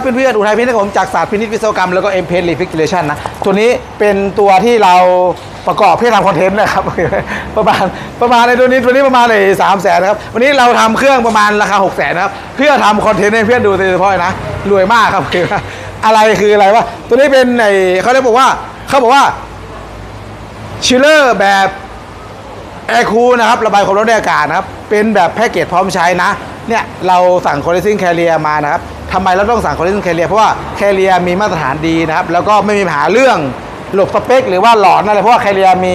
เพื่อนๆอุทัยพินิจผมจากศาสตร์พินิจวิศวกรรมแล้วก็เอ็มเพนรีฟิกเ a ชันนะ ตัวนี้เป็นตัวที่เราประกอบเพื่อทำคอนเทนต์นะครับ ประมาณประมาณในตัวนี้ตัวนี้ประมาณเลยสามแสนนะครับ วันนี้เราทำเครื่องประมาณราคา6กแสนนะครับ เพื่อทำคอนเทนต์ให้เพื่อนดูโดยเฉพาะนะรวยมากครับคืออะไรคืออะไรวะตัวนี้เป็นไอเขาเรียกบอกว่าเขาบอกว่าชิลเลอร์แบบแอร์คูลนะครับระบายความร้อนในอากาศนะครับเป็นแบบแพ็กเกจพร้อมใช้นะเนี่ยเราสั่งคอ l ิ s ซิ n งแค r เ e ียมานะครับ ทำไมเราต้องสั่งคอ l ิ s ซิ n งแคเ e ียเพราะว่าแคเ e ียมีมาตรฐานดีนะครับ แล้วก็ไม่มีปัญหาเรื่องหลบสเปคหรือว่าหลอนอะไรเพราะว่าแคเ e ียมี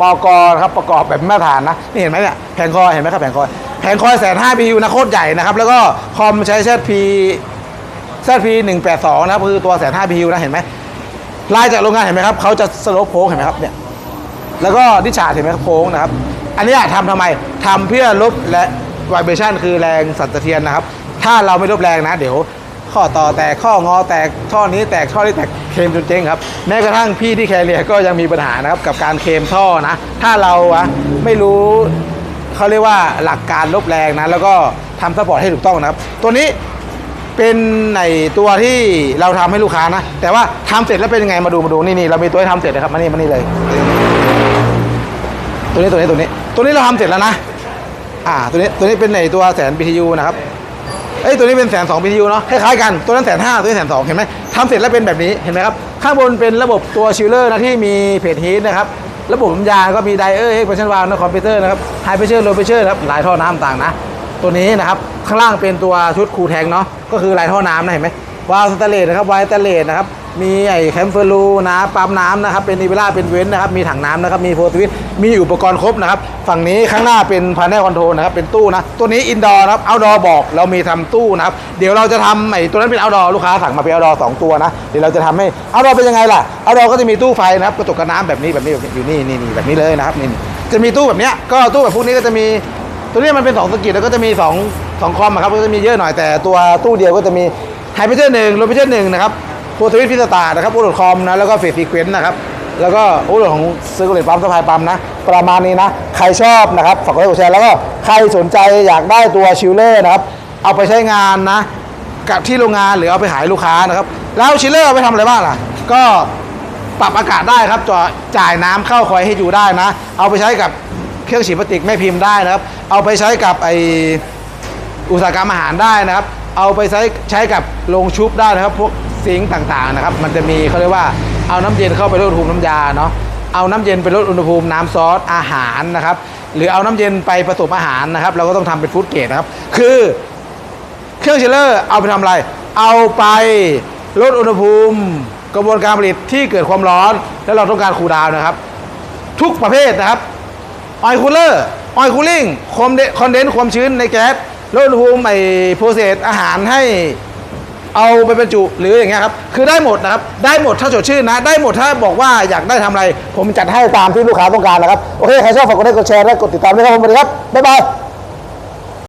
มอกนะครับประกอบแบบมาตรฐานนะนี่เห็นไหมเนี่ยแผงคอยเห็นไหมครับแผงคอยแผงคอยแสนห้าพียูนะโคตรใหญ่นะครับ แล้วก็คอมใช้แซพีแซพีหนึ่งแปดสองนะครับคือตัวแสนห้าพียูนะเห็นไหมลายจากโรงงานเห็นไหมครับเขาจะสโลปโค้งเห็นไหมครับเนี่ยแล้วก็ดิชาเห็นไหมครับโค้งนะครับ อันนี้ทำทำไมทำเพื่อลบและว i เบชันคือแรงสั่นสะเทือนนะครับ ถ้าเราไม่ลบแรงนะ เดี๋ยว ข้อต่อแตกข้องอแตกท่อนี้แตกท่อนี้แตกเคมจนเจ๊งครับแม้กระทั่งพี่ที่แคเรียก็ยังมีปัญหานะครับกับการเคมท่อนะ ถ้าเราอะไม่รู้เขาเรียกว่าหลักการลบแรงนะแล้วก็ทำซัพพอร์ตให้ถูกต้องนะครับ ตัวนี้เป็นในตัวที่เราทำให้ลูกค้านะ แต่ว่าทำเสร็จแล้วเป็นยังไงมาดูมาดูนี่นี่เรามีตัวให้ทำเสร็จนะครับมานี่มานี่เลย ตัวนี้ตัวนี้ตัวนี้ ตัวนี้เราทำเสร็จแล้วนะ อ่า ตัวนี้ตัวนี้เป็นในตัวแสน BTU นะครับ เอ้ยตัวนี้เป็นแสนสอง BTU เนาะคล้ายๆกันตัวนั้นแสนห้าตัวนี้แสนสองเห็นไหมทำเสร็จแล้วเป็นแบบนี้เห็นไหมครับข้างบนเป็นระบบตัวชิลเลอร์นะที่มีเพจฮีทนะครับระบบลมยาก็มีไดเออร์เอ็กเพรสชันวาล์วนะคอมพิวเตอร์นะครับไฮเพรสเชอร์โลเพรสเชอร์ครับลายท่อน้ำต่างนะตัวนี้นะครับข้างล่างเป็นตัวชุดคูแทงเนาะก็คือลายท่อน้ำนะเห็นไหมวาล์วสแตนเลสนะครับวาล์วสแตนเลสนะครับ มีไอแคมเฟอร์ลูนะปั๊มน้ำนะครับ เป็นนิเวล่าเป็นเว้นนะครับ มีถังน้ำนะครับ มีโฟร์สวิตมีอุปกรณ์ครบนะครับ ฝั่งนี้ข้างหน้าเป็นพาเนลคอนโทรลนะครับ เป็นตู้นะ ตัวนี้อินดอร์นะครับเอาดอบอก เรามีทำตู้นะครับ เดี๋ยวเราจะทำไอตัวนั้นเป็นเอาดอลูกค้าสั่งมาเป็นเอาดอสองตัวนะ เดี๋ยวเราจะทำให้เอาดอเป็นยังไงล่ะเอาดอก็จะมีตู้ไฟนะครับ กระจกกันน้ำแบบนี้แบบนี้แบบนี้อยู่นี่นี่นี่แบบนี้เลยนะครับนี่จะมีตู้แบบเนี้ย ก็ตู้แบบพวกนี้ก็จะมี ตัวนี้มันเป็น2สกิลแล้วก็จะมี2 2คอมครับ ก็จะมีเยอะหน่อยแต่ตัวตู้เดียวก็จะมีไฮเพเจอร์หนึ่งโลเพเจอร์หนึ่งนะครับ ตัวสวิตพิสตานะครับโอโหลดคอมนะแล้วก็เฟสซีเควนต์นะครับแล้วก็โอโหลดของซื้อเลตปั๊มสะพายปั๊มนะ ประมาณนี้นะ ใครชอบนะครับฝากกดไลค์กดแชร์แล้วก็ใครสนใจอยากได้ตัวชิลเลอร์นะครับเอาไปใช้งานนะกับที่โรงงานหรือเอาไปขายลูกค้านะครับ แล้วชิลเลอร์เอาไปทำอะไรบ้างล่ะ ก็ปรับอากาศได้ครับจ่อจ่ายน้ำเข้าคอยให้อยู่ได้นะ เอาไปใช้กับเครื่องฉีดพลาสติกแม่พิมพ์ได้นะครับ เอาไปใช้กับไออุตสาหกรรมอาหารได้นะครับ เอาไปใช้ใช้กับโรงชุบได้นะครับพวก ซิงค์ต่างๆนะครับ มันจะมีเขาเรียกว่าเอาน้ำเย็นเข้าไปลดอุณหภูมิน้ำยาเนาะเอาน้ำเย็นไปลดอุณหภูมิน้ำซอสอาหารนะครับ หรือเอาน้ำเย็นไปผสมอาหารนะครับ เราก็ต้องทำเป็นฟู้ดเกรดนะครับ คือเครื่องชิลเลอร์เอาไปทำอะไร เอาไปลดอุณหภูมิ กระบวนการผลิตที่เกิดความร้อน แล้วเราต้องการคูลดาวน์นะครับ ทุกประเภทนะครับออยคูลเลอร์ออยคูลิ่งคอมคอนเดนซ์ความชื้นในแก๊สลดอุณหภูมิไอโปรเซสอาหารให้ เอาไปบรรจุหรืออย่างเงี้ยครับคือได้หมดนะครับได้หมดถ้าสดชื่นนะ ได้หมดถ้าบอกว่าอยากได้ทำอะไร ผมจัดให้ตามที่ลูกค้าต้องการนะครับ โอเค ใครชอบฝากกดไลค์กดแชร์และกดติดตามด้วยครับผมสวัสดีครับบ๊ายบาย